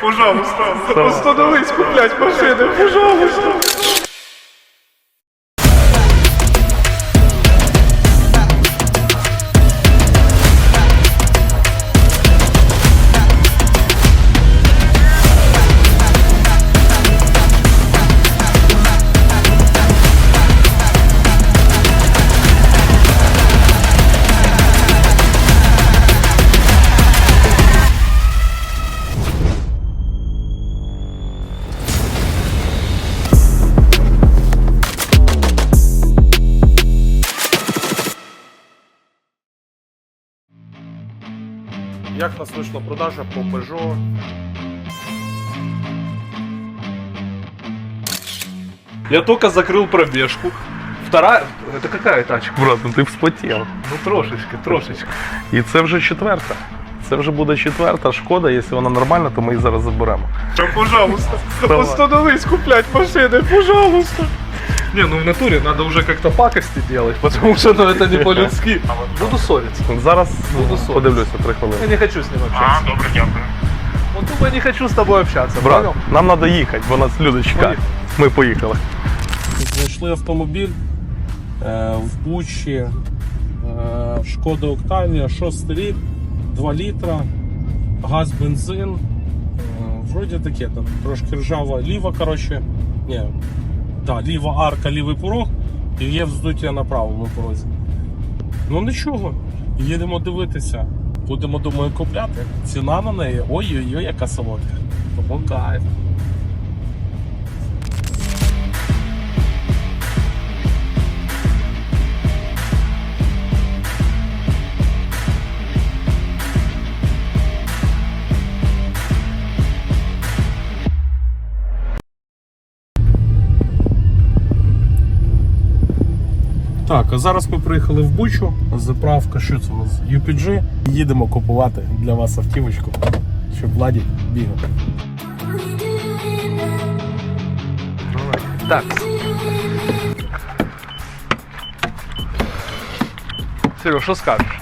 пожалуйста. Остановись куплять машини, пожалуйста. у нас вийшла продажа по Peugeot? Я только закрыл пробежку. Вторая... Это какая тачка? Брат, ну ти вспотів. Ну трошечки, трошечки. І це вже четверта. Це вже буде четверта. Шкода, якщо вона нормальна, то ми її зараз заберемо. Пожалуйста. Давай. Остановись куплять машины, пожалуйста. Не, ну в натуре надо уже как-то пакости делать, потому что ну, это не по-людски. Буду ссориться. Зараз Буду ссоритися. подивлюся три Я не хочу с ним общаться. А, добре, дякую. Вот тупо не хочу с тобой общаться, Брат, понял? нам треба їхати, бо нас люди чекають. Ми поїхали. Знайшли автомобіль е, в Бучі, е, Шкода Октавія, 6 рік, 2 літра, газ, бензин. Е, вроді таке, там трошки ржава ліва, коротше. Ні, да, ліва арка, лівий порог і є вздуття на правому порозі. Ну нічого, їдемо дивитися. Будемо, думаю, купляти. Ціна на неї. Ой-ой-ой, яка солодка. Тому кайф. Так, а зараз ми приїхали в Бучу. Заправка, що це у нас? UPG. Їдемо купувати для вас автівочку, щоб Владі бігав. Так. Сереж, що скажеш?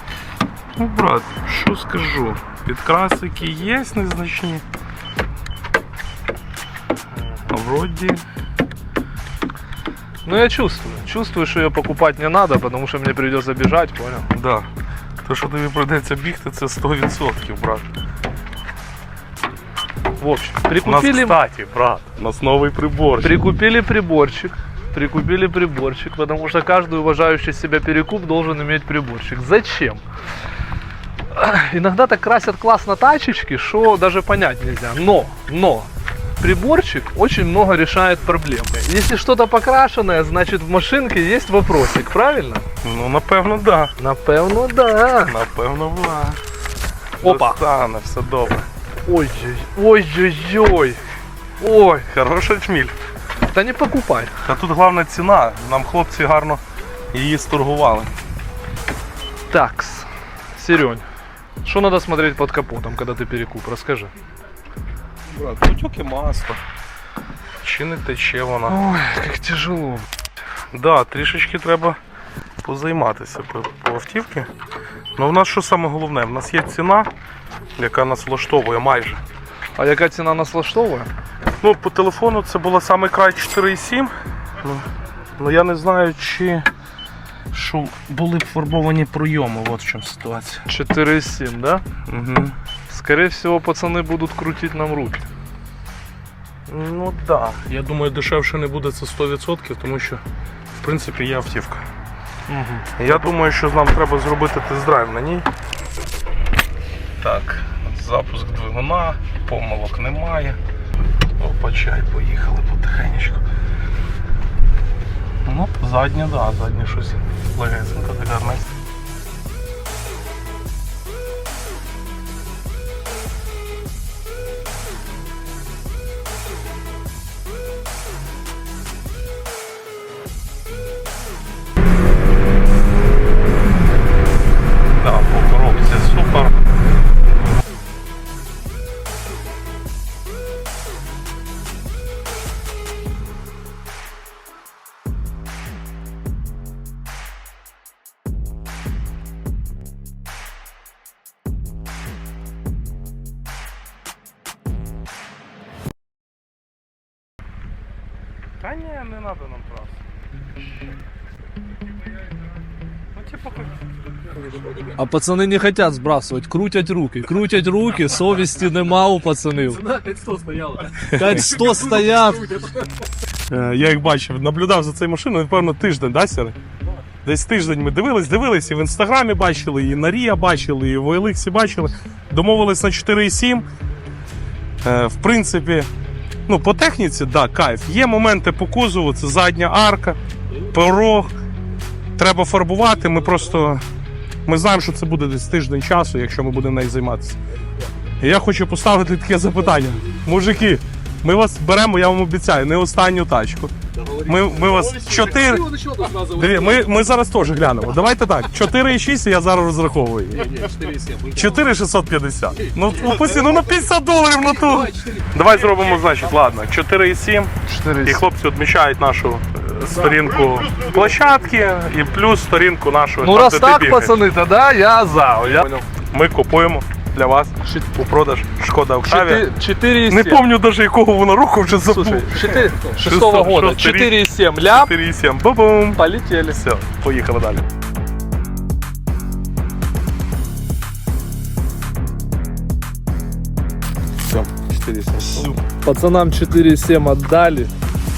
Ну, брат, що скажу? Підкрасики є незначні. А вроді. Ну я чувствую. Чувствую, что ее покупать не надо, потому что мне придется бежать, понял? Да. То, що тобі прийдеться бігти, це 100%, брат. В общем, У нас, прикупили, кстати, брат, у нас новий приборчик. прикупили приборчик. Прикупили приборчик, потому что каждый уважающий себя перекуп должен иметь приборчик. Зачем? Иногда так красят классно тачечки, что даже понять нельзя. Но, но, приборчик очень много решает проблемы. Если что-то покрашенное, значит в машинке есть вопросик, правильно? Ну, напевно, да. Напевно, да. Напевно, да. Опа. Достане, все добре. Ой-ой, ой-ой-ой. Ой, Хороший чміль. да не покупай. Та тут головна ціна. Нам хлопці гарно її сторгували. Такс. Серень, что надо смотреть под капотом, когда ты перекуп? Расскажи. Брат, потьоки масла. Чи не тече вона? Ой, как тяжело. Да, трішечки треба позайматися по, по автівці. Ну в нас що саме головне? В нас є ціна, яка нас влаштовує майже. А яка ціна нас влаштовує? Ну, по телефону це була саме край 4,7. Ну, ну я не знаю, чи що були б фарбовані пройоми, от в чому ситуація. 4,7, да? Угу. Скорее всего, пацаны будут крутить нам руки. Ну так. Да. Я думаю, дешевше не буде це 100%, тому що в принципі є автівка. Угу. Я думаю, що нам треба зробити тест-драйв на ній. Так, запуск двигуна, помилок немає. Опа, чай, поїхали потихеньку. Ну, заднє, да, заднє щось легесенько, так гарненько. Не треба нам трас. Ну, типу, А пацани не хочуть збрасувати, крутять руки, крутять руки, совісті нема у пацанів. 5-100 стояло. 5-100. Е, Я їх бачив, наблюдав за цією машиною, напевно, тиждень, да, Сери? Десь тиждень ми дивились, дивились, і в інстаграмі бачили, і на Рія бачили, і в OLX бачили. Домовились на 4,7. Е, в принципі, ну, по техніці, да, кайф. Є моменти по кузову, це задня арка, порог. Треба фарбувати. Ми просто ми знаємо, що це буде десь тиждень часу, якщо ми будемо нею займатися. Я хочу поставити таке запитання. Мужики, ми вас беремо, я вам обіцяю, не останню тачку. Ми, ми вас 4. Диві, ми, ми зараз теж глянемо. Давайте так. 4,6 я зараз розраховую. 4,650. Ну, упусти, ну на 50 доларів на ту. Давай зробимо, значить, ладно, 4,7. І хлопці відмічають нашу е, сторінку площадки і плюс сторінку нашої. Ну там, раз де ти так, бігаєш. пацани, тоді я за. Я... Ми купуємо для вас у продаж Шкода Октавія. 4,7. Не пам'ятаю навіть якого вона року вже забув. Слушай, 4, 6 Шестого- года, шестый 4,7 ляп, 4,7. Бу-бум. полетели. Все, поїхали далі. Все, 4,7. Пацанам 4,7 отдали.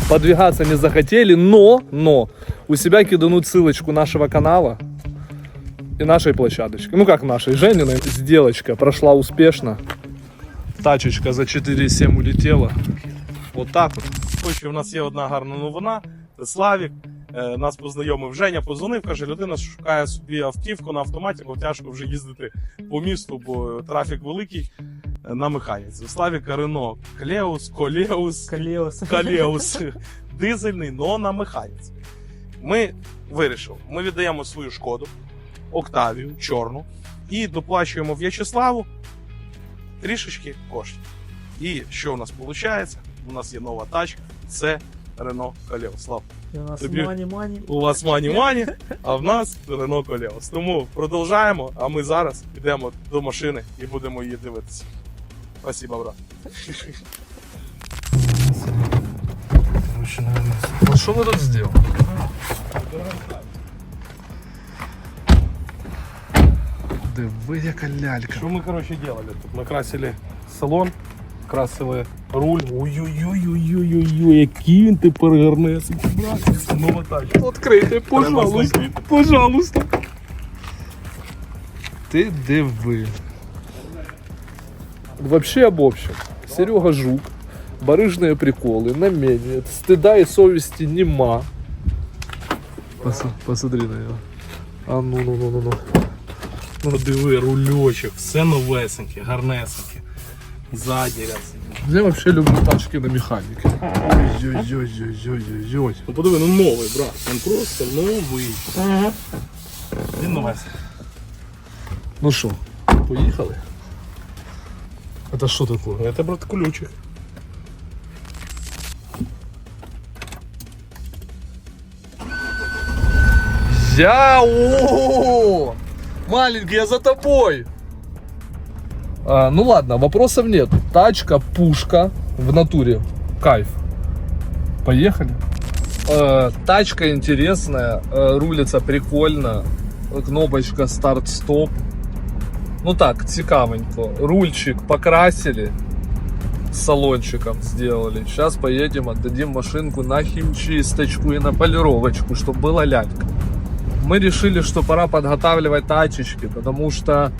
Подвигаться не захотели, но, но, у себя кидануть ссылочку нашего канала и нашей площадочки. Ну как нашей, Жениной. Сделочка прошла успешно. Тачечка за 4,7 улетела. Вот так вот. Хоч у нас є одна гарна новина. Славік е, нас познайомив Женя, позвонив, каже, людина шукає собі автівку на автоматі, бо тяжко вже їздити по місту, бо трафік великий е, на механіці. У Славіка Рено Клеус, Колеус, Каліос. Калеус дизельний, но на механіці. Ми вирішили, ми віддаємо свою шкоду, Октавію, чорну, і доплачуємо В'ячеславу трішечки коштів. І що у нас виходить? У нас є нова тачка, це Рено Калеус. Слав, у нас Тобі- мані-мані. у вас мані-мані, а в нас Рено Калеус. Тому продовжаємо, а ми зараз йдемо до машини і будемо її дивитися. Спасибо, брат. Что вы тут сделали? Диви, яка лялька. Що ми, коротше, делали тут? Ми красили салон, красили руль. Ой-ой-ой-ой-ой-ой, який він тепер гарнесенький, брат. Нова тачка. Открийте, пожалуйста. знайти. Пожалуйста. Ти диви. Вообще об общем. Серега Жук, барыжные приколы, намение, стыда и совести нема. Пос- посмотри на него. А ну ну ну ну ну. Диви, рульочок, все новесеньке, гарнесеньке. Задній ряд. Я вообще люблю тачки на механике. Ой-ой-ой-ой-ой-ой. Ну подиви, ну новий, брат. Він просто новий. Він новесенький. Ну что, поехали? Это что такое? Це, брат, ключик. Я о Маленький, я за тобой. А, ну ладно, вопросов нет. Тачка, пушка в натуре. Кайф. Поехали. Э, тачка интересная, э, рулится прикольно. Кнопочка старт-стоп. Ну так, цікавенько. Рульчик покрасили. Салончиком сделали. Сейчас поедем, отдадим машинку на химчисточку и на полировочку, чтобы была лялька мы решили, что пора подготавливать тачечки, потому что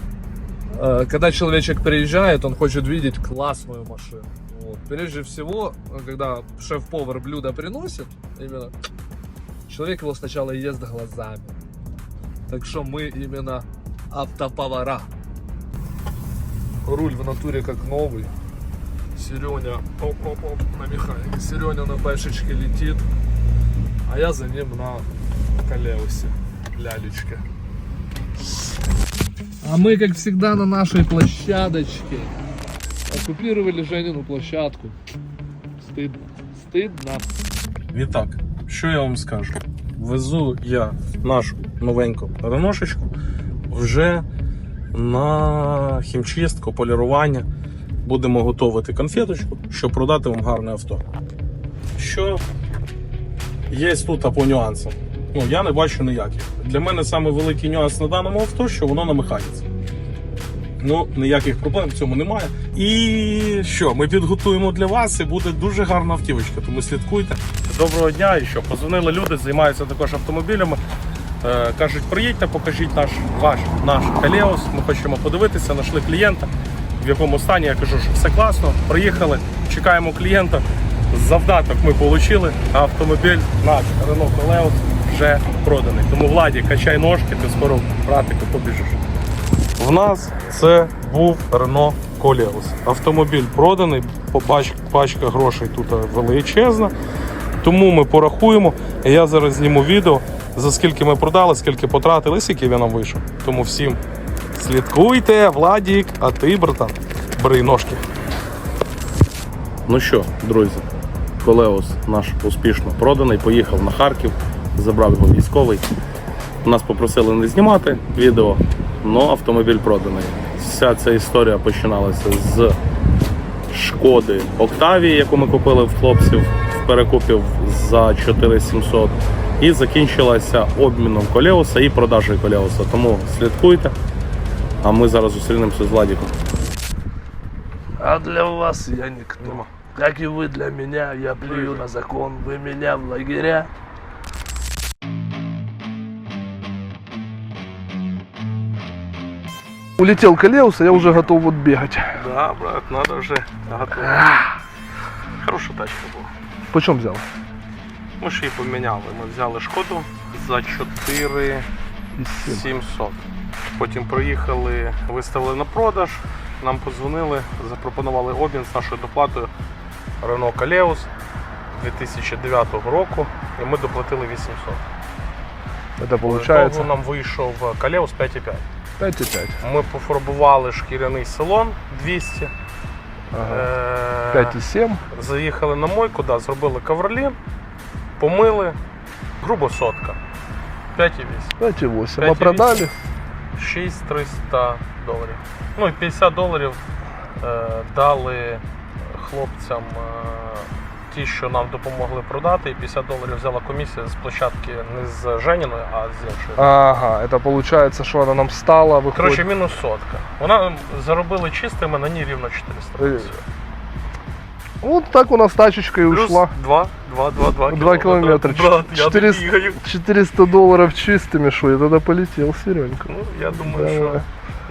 э, когда человечек приезжает, он хочет видеть классную машину. Вот. Прежде всего, когда шеф-повар блюдо приносит, именно человек его сначала ест глазами. Так что мы именно автоповара. Руль в натуре как новый. Сереня оп-оп-оп на механике. Сереня на бэшечке летит, а я за ним на колеусе. Лялечка. А мы, как всегда, на нашей площадочке. Оккупировали Женину площадку. Стыдно. Стыдно. Відтак, що я вам скажу? Везу я нашу новеньку реношечку вже на хімчистку, полірування. Будемо готувати конфеточку, щоб продати вам гарне авто. Що є тут по нюансам. Ну, я не бачу ніяких. Для мене саме великий нюанс на даному авто, що воно на механіці. Ну, ніяких проблем в цьому немає. І що, ми підготуємо для вас і буде дуже гарна автівочка, тому слідкуйте. Доброго дня і що, позвонили люди, займаються також автомобілями. Е, кажуть, приїдьте, покажіть наш ваш наш Калеус. Ми хочемо подивитися, знайшли клієнта, в якому стані. Я кажу, що все класно. Приїхали, чекаємо клієнта. Завдаток ми отримали, автомобіль наш Renault Калеус вже проданий. Тому Владі, качай ножки, ти скоро в практику побіжиш. В нас це був Renault Колеус. Автомобіль проданий, побач- пачка грошей тут величезна. Тому ми порахуємо. Я зараз зніму відео, за скільки ми продали, скільки потратили, скільки він нам вийшов. Тому всім слідкуйте, Владік, а ти, братан, бери ножки. Ну що, друзі, Колеус наш успішно проданий, поїхав на Харків, забрав його військовий. Нас попросили не знімати відео, але автомобіль проданий. Вся ця історія починалася з шкоди Октавії, яку ми купили в хлопців в перекупів за 4700, і закінчилася обміном Колеуса і продажею Колеуса. Тому слідкуйте. А ми зараз зустрінемося з Владіком. А для вас я никто. Как и вы для меня, я плюю на закон. Вы меня в лагеря. Улетел а я уже готов вот бегать. Да, брат, надо вже готові. Хороша тачка була. Почем взял? Ми ж її поміняли. Ми взяли шкоду за 4 700. Потім проїхали, виставили на продаж. Нам подзвонили, запропонували обмін з нашою доплатою Renault Калеус 2009 року, і ми доплатили 800. Это получается Того нам вийшов Калеус 5,5. 5,5. Ми пофарбували шкіряний салон 200. Ага. Е, 5,7. Заїхали на мойку, да, зробили коверлін, помили, грубо сотка. 5,8. 5,8. 5,8. А продали? 6300 доларів. Ну і 50 доларів е, дали хлопцям е, ті, що нам допомогли продати, і 50 доларів взяла комісія з площадки не з Женіної, а з іншої. Ага, это получается, что она нам стала, выходит. Коротше, мінус сотка. Вона заробили чистими на ній рівно 400. Е, Вот так у нас тачечка и Плюс ушла. 2, 2, 2, 2 2 километра. Брат, я не 400, бігаю. 400 долларов чистыми, что я тогда полетел, Серенька. Ну, я думаю, Давай. що.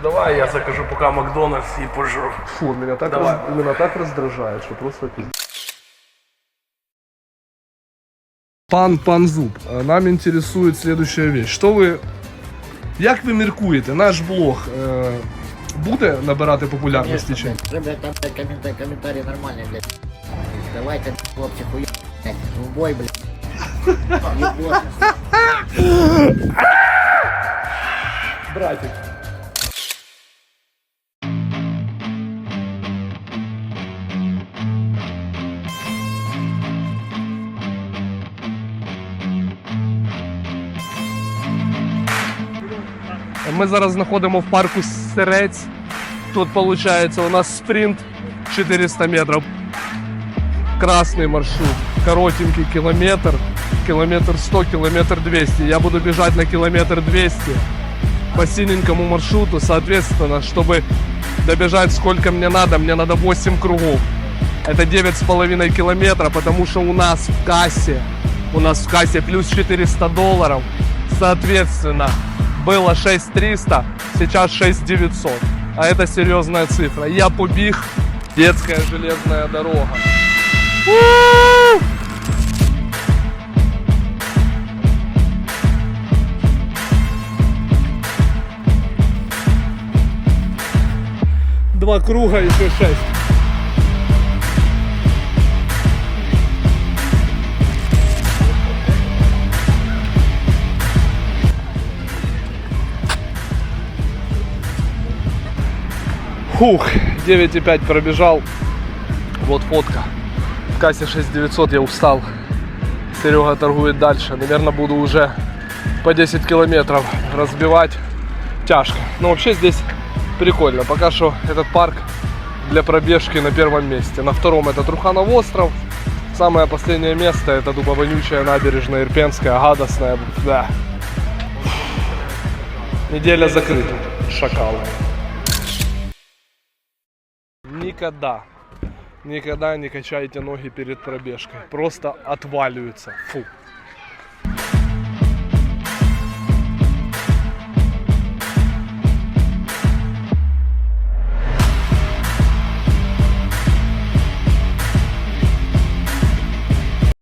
Давай я закажу поки Макдональдс і пожру. Фу, меня так, Давай. раз- меня так раздражает, что просто пиздец. Пан Пан Зуб, э, нам интересует следующая вещь. Что ви, як ви міркуєте, наш блог е, буде набирати популярності чи ні? Вже, блядь, там блядь, коментарі, коментарі нормальні, блядь. Давайте, хлопці, блядь, в бой, блядь. Братик. Ми зараз знаходимо в парку Сирець. Тут виходить у нас спринт 400 метрів. Красный маршрут, коротенький километр, километр 100, километр 200. Я буду бежать на километр 200 по синенькому маршруту, соответственно, чтобы добежать сколько мне надо, мне надо 8 кругов. Это 9,5 километра, потому что у нас в кассе, у нас в кассе плюс 400 долларов, соответственно, было 6300, сейчас 6900. А это серьезная цифра. Я побег, детская железная дорога. Два круга, еще шесть. Фух, 9,5 пробежал. Вот фотка. В кассе 6900 я устал. Серега торгует дальше. Наверное, буду уже по 10 километров разбивать. Тяжко. Но вообще здесь прикольно. Пока что этот парк для пробежки на первом месте. На втором это Труханов остров. Самое последнее место это дубовонючая набережная Ирпенская, гадостная. Да. Неделя закрыта. Шакалы. Никогда, никогда не качайте ноги перед пробежкой. Просто отваливаются. Фу.